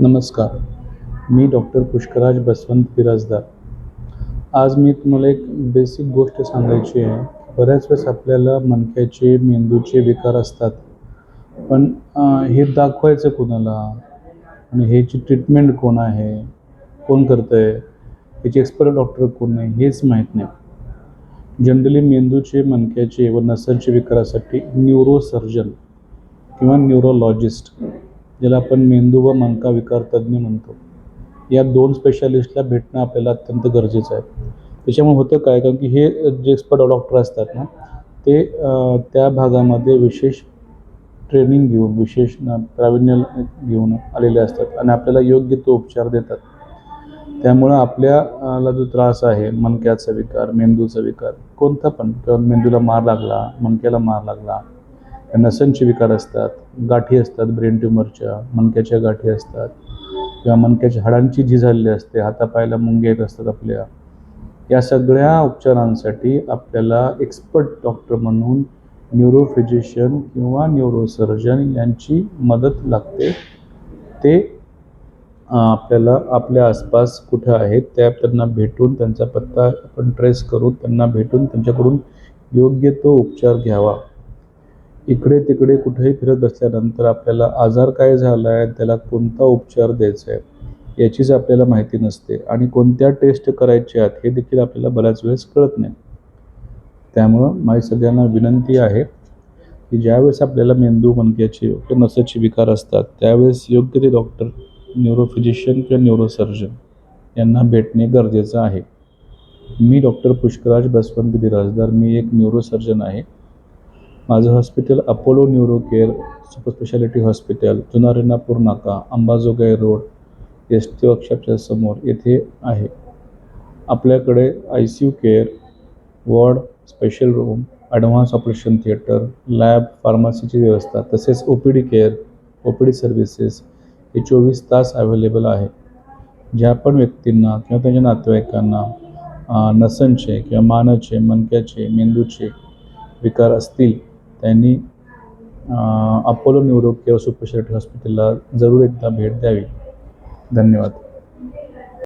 नमस्कार. मी डॉक्टर पुष्कराज बसवंत बिराजदार. आज मी तुम्हाला एक बेसिक गोष्ट सांगायची आहे. बऱ्याच वेळेस आपल्याला मणक्याचे मेंदूचे विकार असतात. पण हे दाखवायचं कोणाला? आणि ह्याची ट्रीटमेंट कोण आहे? कोण करतं आहे ह्याचे एक्सपर्ट डॉक्टर कोण आहे? हेच माहीत नाही. जनरली मेंदूचे मणक्याचे व नसांचे विकारासाठी न्यूरोसर्जन किंवा न्यूरोलॉजिस्ट ज्याला आपण मेंदू व मनका विकार तज्ज्ञ म्हणतो. या दोन स्पेशालिस्टला भेटणं आपल्याला अत्यंत गरजेचं आहे. त्याच्यामुळे होतं काय? कारण की हे जे एक्सपर्ट डॉक्टर असतात ना ते त्या भागामध्ये विशेष ट्रेनिंग घेऊन विशेष प्राविण्य प्रावीण्य घेऊन आलेले असतात आणि आपल्याला योग्य तो उपचार देतात. त्यामुळं आपल्याला जो त्रास आहे मनक्याचा विकार मेंदूचा विकार कोणता पण किंवा मेंदूला मार लागला मनक्याला मार लागला नसांचे विकार असतात गाठी असतात ब्रेन ट्युमरच्या मणक्याच्या गाठी असतात किंवा मणक्याच्या हाडांची जी झालेली असते हातापायला मुंगे येत असतात आपल्या. या सगळ्या उपचारांसाठी आपल्याला एक्सपर्ट डॉक्टर म्हणून न्यूरोफिजिशियन किंवा न्यूरोसर्जन यांची मदत लागते. ते आपल्याला आपल्या आसपास कुठं आहेत त्या त्यांना भेटून त्यांचा पत्ता आपण ट्रेस करून त्यांना भेटून त्यांच्याकडून योग्य तो उपचार घ्यावा. इकडे तिकडे कुठेही फिरत बसल्यानंतर आपल्याला आजार काय झाला आहे त्याला कोणता उपचार द्यायचा आहे याचीच आपल्याला माहिती नसते. आणि कोणत्या टेस्ट करायच्या आहेत हे देखील आपल्याला बऱ्याच वेळेस कळत नाही. त्यामुळं माझी सगळ्यांना विनंती आहे की ज्यावेळेस आपल्याला मेंदू मणक्याचे किंवा नसाचे विकार असतात त्यावेळेस योग्य ते डॉक्टर न्यूरोफिजिशियन किंवा न्यूरोसर्जन यांना भेटणे गरजेचं आहे. मी डॉक्टर पुष्कराज बसवंत बिराजदार मी एक न्यूरोसर्जन आहे. माझं hospital Apollo neuro care super speciality hospital जुना रेणापूर नाका अंबाजोगाई रोड एस टी वर्कशॉपच्या समोर येथे आहे. आपल्याकडे I C U care ward special room advance operation theatre lab फार्मसीची व्यवस्था तसेच O P D care O P D services हे चोवीस तास अवेलेबल आहे. ज्या पण व्यक्तींना किंवा त्यांच्या नातेवाईकांना नसांचे किंवा मानाचे मणक्याचे मेंदूचे विकार असतील त्यांनी अपोलो न्यूरो किंवा सुपर हॉस्पिटलला जरूर एकदा भेट द्यावी. धन्यवाद.